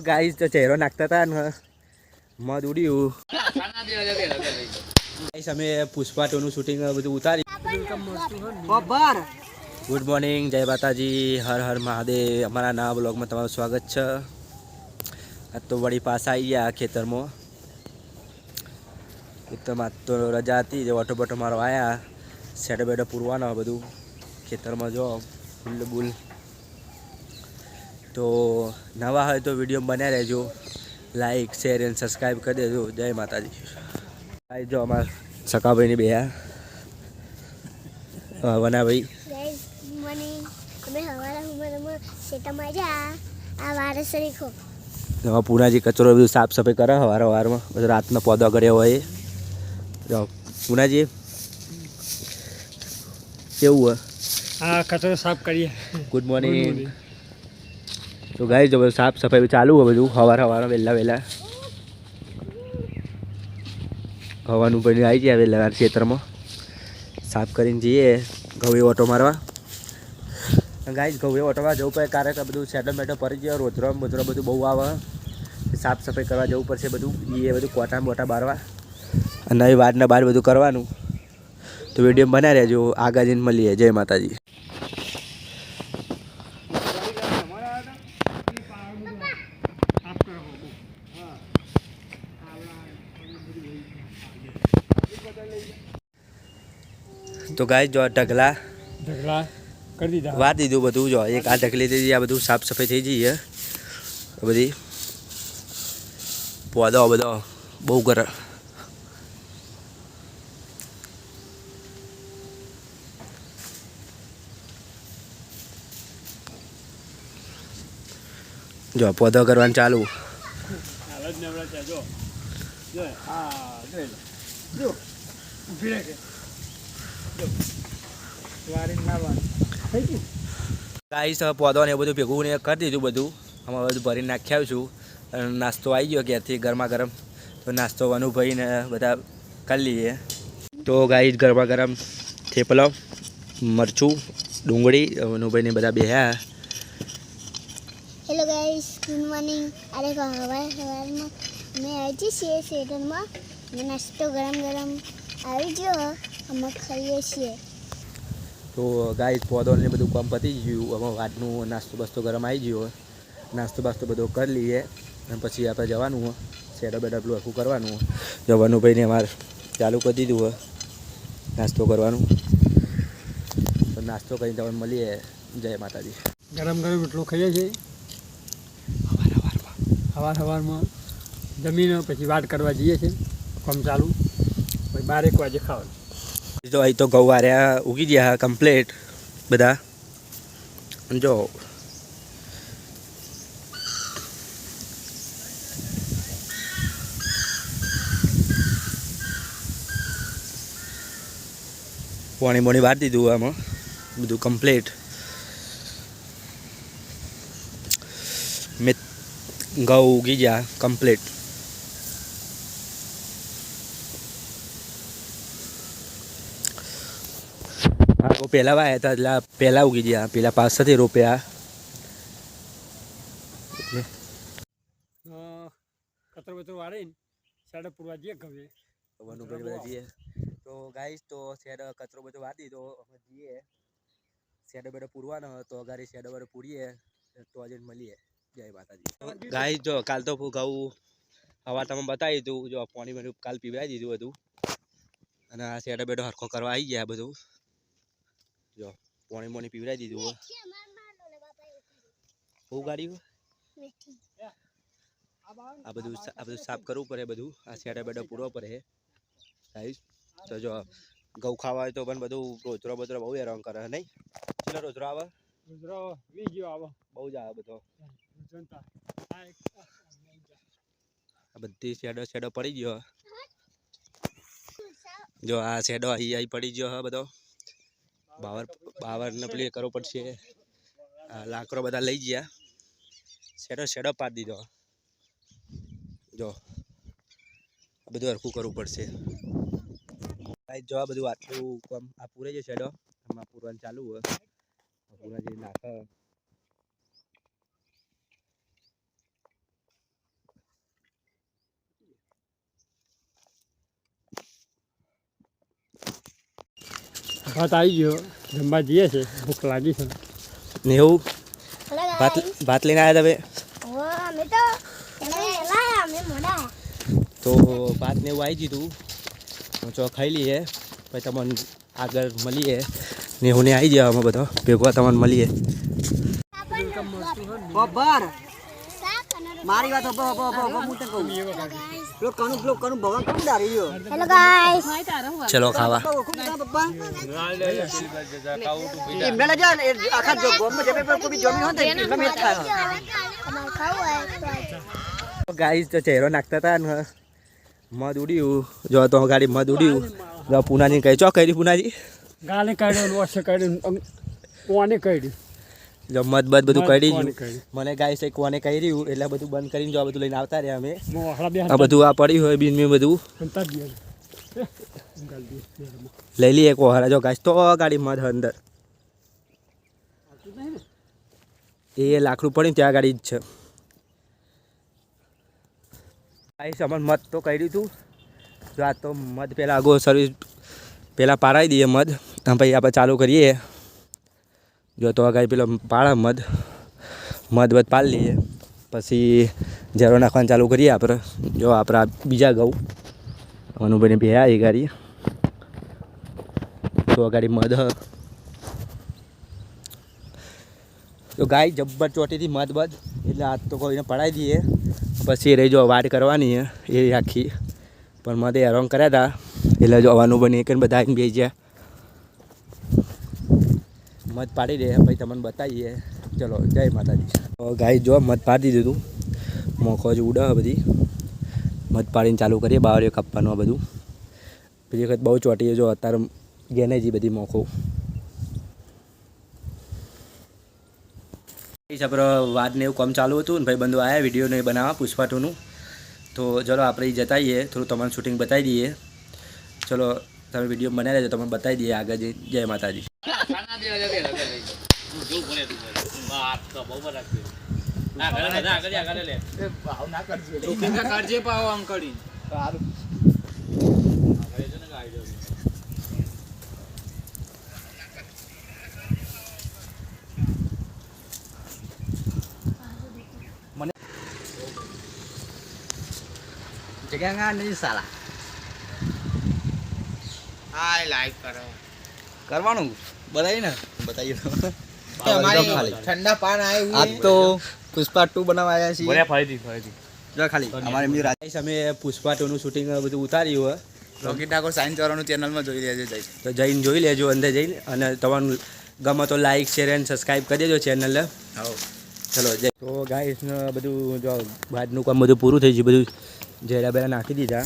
Guys તો ચહેરો નાખતા હતા ને મધ ઉડ્યું. ગાઈસ અમે પુષ્પા ટુનું શૂટિંગ બધું ઉતારી. ગુડ મોર્નિંગ જય માતાજી હર હર મહાદેવ. અમારા નવા બ્લોગમાં તમારું સ્વાગત છે. આજ તો વળી પાછા આવી ગયા ખેતરમાં. એ તો માત તો રજા હતી જે ઓટો બોટો મારો આવ્યા સેટો બેટો પૂરવાનો બધું. ખેતરમાં જો ફૂલ બુલ તો નવા હોય તો વીડિયો બનાવી રહેજો. લાઈક શેર એન્ડ સબસ્ક્રાઈબ કરી દેજો. જય માતાજી. ભાઈ જો અમારા સકાભાઈની બે વનાભાઈ. એમાં પૂનાજી કચરો બધું સાફ સફાઈ કરે સવાર વારમાં બધું રાતનો પોદો કર્યો હોય. એ. જો પૂનાજી કેવું હોય? હા કચરો સાફ કરીએ. ગુડ મોર્નિંગ તો ગાય જો સાફ સફાઈ ચાલુ હોય બધું સવાર સવાર વહેલા વહેલા. હવાનું પણ આવી જાય વહેલા ક્ષેત્રમાં સાફ કરીને જઈએ ઘઉં ઓટો મારવા. ગાય ઘઉં ઓટો મારવા જવું પડે, કારણ કે બધું સેટો મેટો પડી ગયો રોજરો બોજરો બધું બહુ આવે. સાફ સફાઈ કરવા જવું પડશે બધું એ બધું કોટા બોટા બારવા. અને એ વારના બાર બધું કરવાનું. તો વીડિયો બનાવી રહેજો આગળ જઈને મળીએ. જય માતાજી. તો ગાય જો ઢગલા ઢગલા કરી દીધા. વાર દીધું બધું જો એક આ ઢગલી દીધી આ બધું સાફ સફાઈ થઈ જઈએ બધી પોદો બધો બહુ ગર જો પોદો કરવાનું ચાલુ. જ નવરા છે જો જો હા જોઈ લો જો ઊભી રહે જો વારીને નાવાનું થઈ ગયું ગાઈસ હવે પોદો ને એ બધું ભેગું ને કરી દીધું બધું. અમે બધું ભરીને નાખી આવીશું છું. અને નાસ્તો આવી ગયો ઘેરથી ગરમા ગરમ તો નાસ્તો અનુભવીને બધા કરી લઈએ. તો ગાઈસ ગરમા ગરમ થેપલો મરચું ડુંગળી અનુભાઈને બધા બેહ્યા. હેલો ગાઈસ ગુડ મોર્નિંગ અરે સવારમાં અમે આવી છીએ સેટરમાં અને નાસ્તો ગરમ ગરમ આવી ગયો અમે ખાઈએ છીએ. તો ગાય પોદોને બધું કામ પતી ગયું. હવે વાતનું નાસ્તો બાસ્તો ગરમ આવી ગયો. નાસ્તો બાસ્તો બધો કરી લઈએ. અને પછી આપણે જવાનું હોય. શેડો બેડો પેલું આખું કરવાનું હોય. જવાનું ભાઈને અમારે ચાલુ કરી દીધું હોય. નાસ્તો કરવાનું. તો નાસ્તો કરીને તમે મળીએ. જય માતાજી. ગરમ ગરમ એટલું ખાઈએ છીએ. સવાર સવારમાં જમીને, પછી વાત કરવા જઈએ છીએ. કામ ચાલુ. પછી બારેક વાગે ખાવાનું. જો અહીં તો ઘઉં ઉગી ગયા કમ્પ્લેટ બધા. જો, પાણી બોણી વાર દીધું આમાં. બધું કમ્પ્લીટ મેં ઘઉં ઉગી ગયા કમ્પ્લેટ પહેલાં વાયા હતા એટલે પહેલાં ઉગી ગયા. પેલા પાસેથી રોપ્યા. એટલે કચરો બચરો વાળીને સાડે પૂરવા જઈએ ગમે વનુભાઈ બધા જઈએ તો ગાઈશ તો શેડ કચરો બધો વાદી તો અમે જઈએ. શેડો બેડો પૂરવાનો તો અગાડી શેડો બેડો પૂરીએ. તો આજે મળીએ. જય માતાજી. ગાઈસ જો કાલ તો ઘઉં હવા તમે બતાવી દીધું. જો પાણી બધું કાલ પીવડાવી દીધું બધું. અને આ શેડો બેડો હરખો કરવા આવી ગયા બધું. જો પાણી મોણી પીવડાવી દીધું હો. બહુ ગાડી હો? આ બધું સા- આ બધું સાફ કરવું પડે બધું આ શેડા બેડા પૂરવો પડે ગાઈસ તો જો ઘઉં ખાવા હોય તો પણ બધું રોજરો બોજરો બહુ હેરાન કરે નહીં ચલો રોજરો આવે ગુજરા વી ગયો આવો બહુ જ આવે બધો જનતા આ એક આ બધી શેડો શેડો પડી ગયો જો આ શેડો અહીં અહીં પડી ગયો હા બધો બાવર, બાવરને પેલી કરવો પડશે. લાકડો બધા લઈ ગયા. શેડો શેડો પાડી દીધો. જો બધું હરખું કરવું પડશે. ગાઈસ જો બધું આટલું આ પૂરે છે શેડો. આમાં પૂરવાનું ચાલુ હોય. પૂરા જે નાખે. ભાત આવી ગયો. જમવા જઈએ છે ભૂખ લાગી છે. ને એવું? ભાત ભાત લઈને આવ્યા તમે? તો ભાત ને એવું આવી દીધું ચો ખાઈ લઈએ. પછી તમને આગળ મળીએ. ને હું ને આવી જાય અમે બધો. ભેગવા તમને મળીએ. અને મારી વાત હબો હબો હબો હું તને કહું. પેલો કનું પેલો કનું ભગવાન કોણ ડારી ગયો હેલો ગાઈસ ચલો ખાવા. પપ્પા? એમને જા આખા જો ગોમમાં જમે પર કોઈ જમી હોય ને તો એમને હોય તો ગાઈસ તો ચહેરો નાખતા હતા ને મધ ઉડ્યું. જો તો ગાડી મધ ઉડ્યું. જો પૂનાજી કહે ચો કરી પૂનાજી? ગાલે કાઢ્યો ને વર્ષે કાઢ્યું કોને કાઢ્યું. જો મત બધ બધું કરી મને ગાય છે કોને કહી રહ્યું એટલે બધું બંધ કરીને જો આ બધું લઈને આવતા રહ્યા અમે. આ બધું આ પડ્યું હોય બીન બધું. લઈ લઈએ કોહરા જો ગાય તો ગાડી મધ અંદર. એ લાકડું પડ્યું ત્યાં ગાડી જ છે. ગાઈસ અમને મત તો કર્યું હતું જો આ તો મધ પહેલાં આગો સર્વિસ પહેલાં પારાવી દઈએ મધ. પછી આપણે ચાલુ કરીએ. જો તો આગળ પેલો પાળા મધ મધ બધ પાળી લઈએ. પછી ઝેરો નાખવાનું ચાલુ કરીએ આપણે. જો આપણા બીજા ઘઉં. અનુભાઈને ભેયા એ ગાડી. તો ગાડી મધ. તો ગાય જબ્બર ચોટીથી મધ બધ, એટલે આ તો કોઈને પડાવી દઈએ. પછી રહી જો વાટ કરવાની એ આખી. પણ મધે હેરાન કર્યા હતા એટલે જો અનુભાઈને એક બધા આવીને બેસી ગયા મધ પાડી દે, પછી તમને બતાવીએ. ચલો, જય માતાજી. ગાય જો મધ પાડી દીધું મોખો જ ઉડે બધી. મધ પાડીને ચાલુ કરીએ બાવરીઓ કાપવાનું બધું. બીજી વખત બહુ ચોટીએ જો અત્યારે ગેને જ બધી મોખો. આપણે વાત ને એવું કામ ચાલુ હતું ને, ભાઈ બંધુ આવ્યા વીડિયો ને એ બનાવવા પુષ્પા ટુનું તો ચલો, આપણે જતાઈએ જતા થોડું તમારું શૂટિંગ બતાવી દઈએ. ચલો, તમે વીડિયો બનાવી લેજો, તમને બતાવી દઈએ આગળ જઈ. જય માતાજી. જગ્યા ના નહીં સાલા હાય લાઈક કરો. કરવાનું? બતાવી ને બતાવીએ ઠંડા પાન આવ્યું આજ તો પુષ્પા ટુ બનાવવા આવ્યા છીએ. ફરીથી ફરીથી. જો ખાલી અમારે મિત્ર રાજેશ અમે પુષ્પા ટુનું શૂટિંગ બધું ઉતાર્યું હોય. રોકી ઠાકોર સાયન્સ વાળાનું ચેનલમાં જોઈ લેજો જઈ તો જઈને જોઈ લેજો અંદર જઈને. અને તમારું ગમે તો લાઈક શેર એન્ડ સબસ્ક્રાઈબ કરી દેજો ચેનલ હવ. ચલો જય. તો ગાઈસ બધું જો બાદનું કામ બધું પૂરું થઈ ગયું બધું ઝેરા બેરા નાખી દીધા.